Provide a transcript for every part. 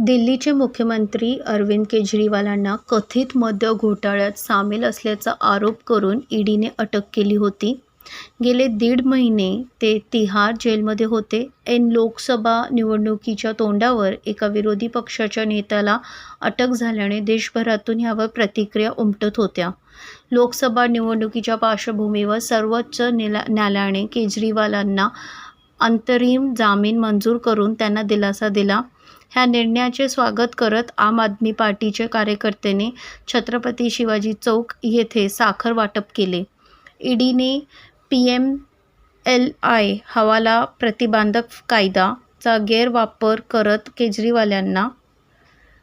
दिल्लीचे मुख्यमंत्री अरविंद केजरीवालांना कथित मद्य घोटाळ्यात सामील असल्याचा आरोप करून ईडीने अटक केली होती. गेले दीड महिने ते तिहार जेलमध्ये होते. ऐन लोकसभा निवडणुकीच्या तोंडावर एका विरोधी पक्षाच्या नेत्याला अटक झाल्याने देशभरातून यावर प्रतिक्रिया उमटत होत्या. लोकसभा निवडणुकीच्या पार्श्वभूमीवर सर्वोच्च न्याला न्यायालयाने केजरीवालांना अंतरिम जामीन मंजूर करून त्यांना दिलासा दिला. ह्या निर्णयाचे स्वागत करत आम आदमी पार्टीचे कार्यकर्त्यांनी छत्रपती शिवाजी चौक येथे साखर वाटप केले. ईडीने पी एम एल आय हवाला प्रतिबंधक कायदाचा गैरवापर करत केजरीवाल्यांना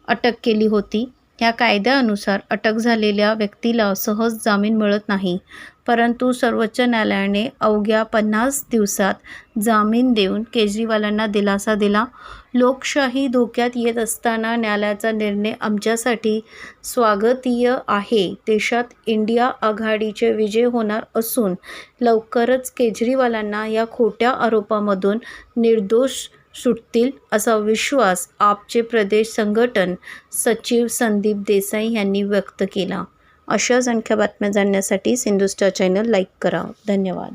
अटक केली होती. या कायद्यानुसार अटक झालेल्या व्यक्तीला सहज जामीन मिळत नाही. परंतु सर्वोच्च न्यायालयाने अवघ्या पन्नास दिवसात जामीन देऊन केजरीवालांना दिलासा दिला. लोकशाही धोक्यात येत असताना न्यायालयाचा निर्णय आमच्यासाठी स्वागतीय आहे. देशात इंडिया आघाडीचे विजय होणार असून लवकरच केजरीवालांना या खोट्या आरोपामधून निर्दोष सुटतील असा विश्वास आपचे प्रदेश संघटन सचिव संदीप देसाई यांनी व्यक्त केला. अशाच आणख्या बातम्या जाणण्यासाठी सिंधुस्टार चॅनल लाईक करा. धन्यवाद.